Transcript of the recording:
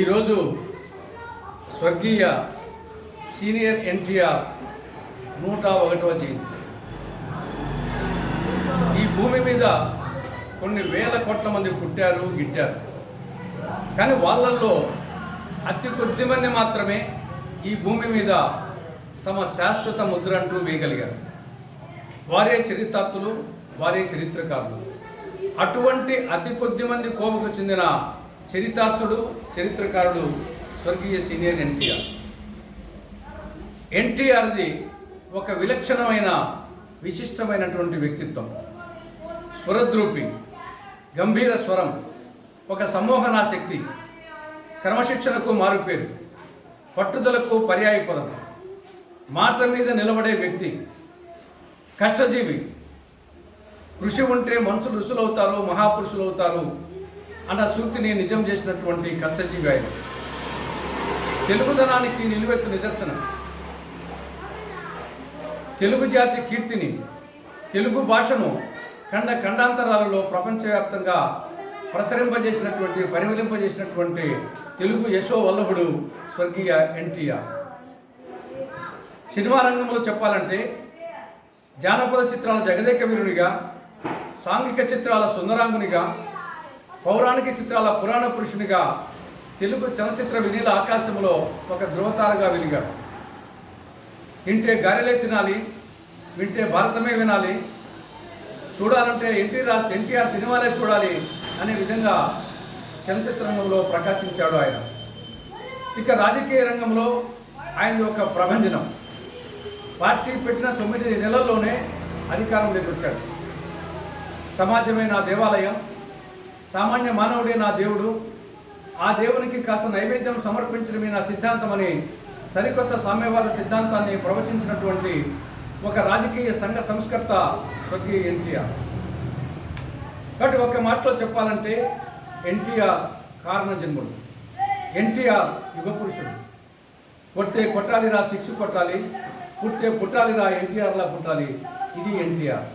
ఈరోజు స్వర్గీయ సీనియర్ ఎన్టీఆర్ నూట ఒకటవ జయంతి. ఈ భూమి మీద కొన్ని వేల కోట్ల మంది పుట్టారు గిట్టారు. కానీ వాళ్ళల్లో అతి కొద్ది మంది మాత్రమే ఈ భూమి మీద తమ శాశ్వత ముద్ర అంటూ వేయగలిగారు. వారే చరితార్థులు వారే చరిత్రకారులు. అటువంటి అతి కొద్ది మంది కోపకు చెందిన చరితార్థుడు చరిత్రకారుడు స్వర్గీయ సీనియర్ ఎన్టీఆర్. ఎన్టీఆర్ది ఒక విలక్షణమైన విశిష్టమైనటువంటి వ్యక్తిత్వం. స్వరద్రూపి గంభీర స్వరం ఒక సమ్మోహనాశక్తి క్రమశిక్షణకు మారుపేరు పట్టుదలకు పర్యాయపదం మాట మీద నిలబడే వ్యక్తి కష్టజీవి. కృషి ఉంటే మనుషులు ఋషులవుతారు మహాపురుషులు అవుతారు అన్న సూక్తిని నిజం చేసినటువంటి కష్టజీవి ఆయన. తెలుగుదనానికి నిలువెత్తు నిదర్శనం. తెలుగు జాతి కీర్తిని తెలుగు భాషను ఖండ ఖండాంతరాలలో ప్రపంచవ్యాప్తంగా ప్రసరింపజేసినటువంటి పరిమళింపజేసినటువంటి తెలుగు యశో వల్లభుడు స్వర్గీయ ఎన్టీఆర్. సినిమా రంగంలో చెప్పాలంటే జానపద చిత్రాల జగదేక వీరునిగా సాంఘిక చిత్రాల సుందరాంగునిగా పౌరాణిక చిత్రాల పురాణ పురుషునిగా తెలుగు చలచిత్ర వినీల ఆకాశంలో ఒక ధృవతారగా వెలిగాడు. తింటే గారెలే తినాలి వింటే భారతమే వినాలి చూడాలంటే ఎన్టీ రాస్ ఎన్టీఆర్ సినిమాలే చూడాలి అనే విధంగా చలచిత్ర రంగంలో ప్రకాశించాడు ఆయన. ఇక రాజకీయ రంగంలో ఆయనది ఒక ప్రభంజనం. పార్టీ పెట్టిన తొమ్మిది నెలల్లోనే అధికారంలోకి వచ్చాడు సమాజమైన దేవాలయం సామాన్య మానవుడే నా దేవుడు. ఆ దేవునికి కాస్త నైవేద్యం సమర్పించడమే నా సిద్ధాంతం అని సరికొత్త సామ్యవాద సిద్ధాంతాన్ని ప్రవచించినటువంటి ఒక రాజకీయ సంఘ సంస్కర్త స్వర్గీయ ఎన్టీఆర్. కాబట్టి ఒక మాటలో చెప్పాలంటే ఎన్టీఆర్ కారణ జన్ముడు ఎన్టీఆర్ యుగ పురుషుడు కొట్టే కొట్టాలిరా శిక్ష కొట్టాలి. పుట్టే పుట్టాలిరా ఎన్టీఆర్లా పుట్టాలి. ఇది ఎన్టీఆర్.